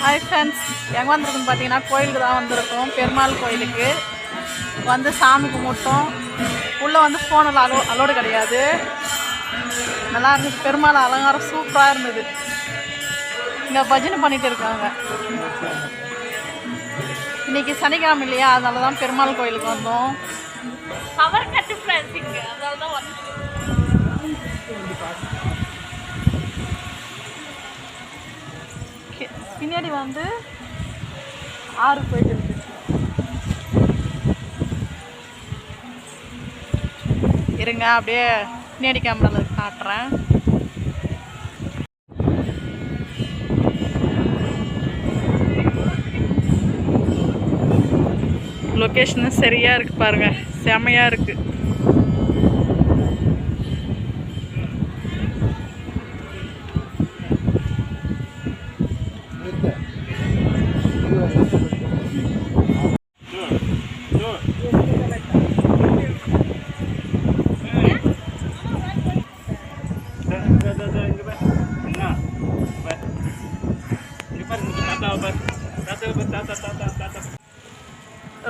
Hi friends எங்கே வந்திருக்குன்னு பார்த்தீங்கன்னா கோயிலுக்கு தான் வந்திருக்கோம். பெருமாள் கோயிலுக்கு. வந்து சாமி கும்பிட்டோம். உள்ளே வந்து ஃபோனில் அலோ அலோடு கிடையாது. நல்லா இருந்துச்சு. பெருமாள் அலங்காரம் சூப்பராக இருந்தது. இங்கே பஜனை பண்ணிகிட்டு இருக்காங்க. இன்னைக்கு சனிக்கிழமை இல்லையா? அதனால தான் பெருமாள் கோயிலுக்கு வந்தோம். பவர் கட்டு ஃப்ரெண்ட்ஸ் அதனால தான் வந்து பின்னாடி வந்து ஆறு போயிட்டு இருக்கு. இருங்க அப்படியே பின்னாடி கேமராவில் காட்டுறேன். லொக்கேஷனும் சரியாக இருக்குது பாருங்கள் செமையாக இருக்குது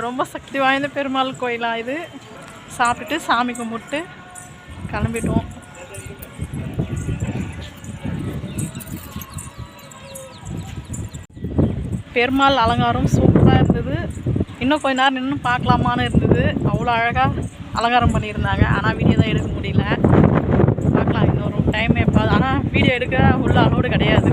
ரொம்ப சக்தி வாய்ந்த பெருமாள் கோயிலாக இது. சாப்பிட்டுட்டு சாமி கும்பிட்டு கிளம்பிட்டோம். பெருமாள் அலங்காரம் சூப்பராக இருந்தது. இன்னும் கொஞ்ச நேரம் நின்று பார்க்கலாமான்னு இருந்தது. அவ்வளோ அழகாக அலங்காரம் பண்ணியிருந்தாங்க. ஆனால் வீடியோ தான் எடுக்க முடியல. வீடியோ எடுக்க உள்ள அலோடு கிடையாது.